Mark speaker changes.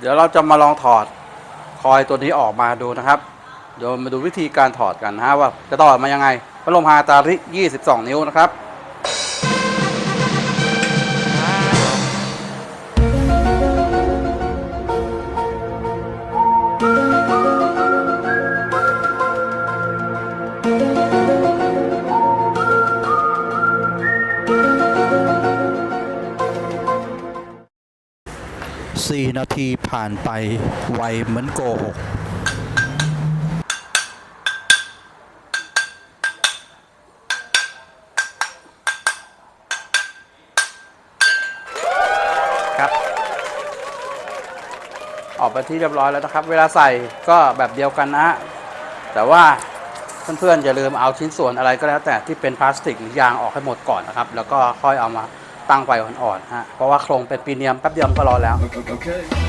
Speaker 1: เดี๋ยวเราจะมาลองถอดคอยตัวนี้ออกมาดูนะครับ เดี๋ยวมาดูวิธีการถอดกันนะฮะว่าจะถอดมายังไงพัดลมฮาตาริ 22 นิ้วนะครับ 4นาทีผ่านไปไวเหมือนโกหกครับ ออกไปที่เรียบร้อยแล้วนะครับ เวลาใส่ก็แบบเดียวกันนะฮะแต่ว่าเพื่อนๆอย่าลืมเอาชิ้นส่วนอะไรก็แล้วแต่ที่เป็นพลาสติกหรือยางออกให้หมดก่อนนะครับ แล้วก็ค่อยเอามา ตั้งไฟอ่อนๆฮะเพราะว่าโครงเป็นปีเนียมแป๊บเดียวมันก็ร้อนแล้ว
Speaker 2: Okay.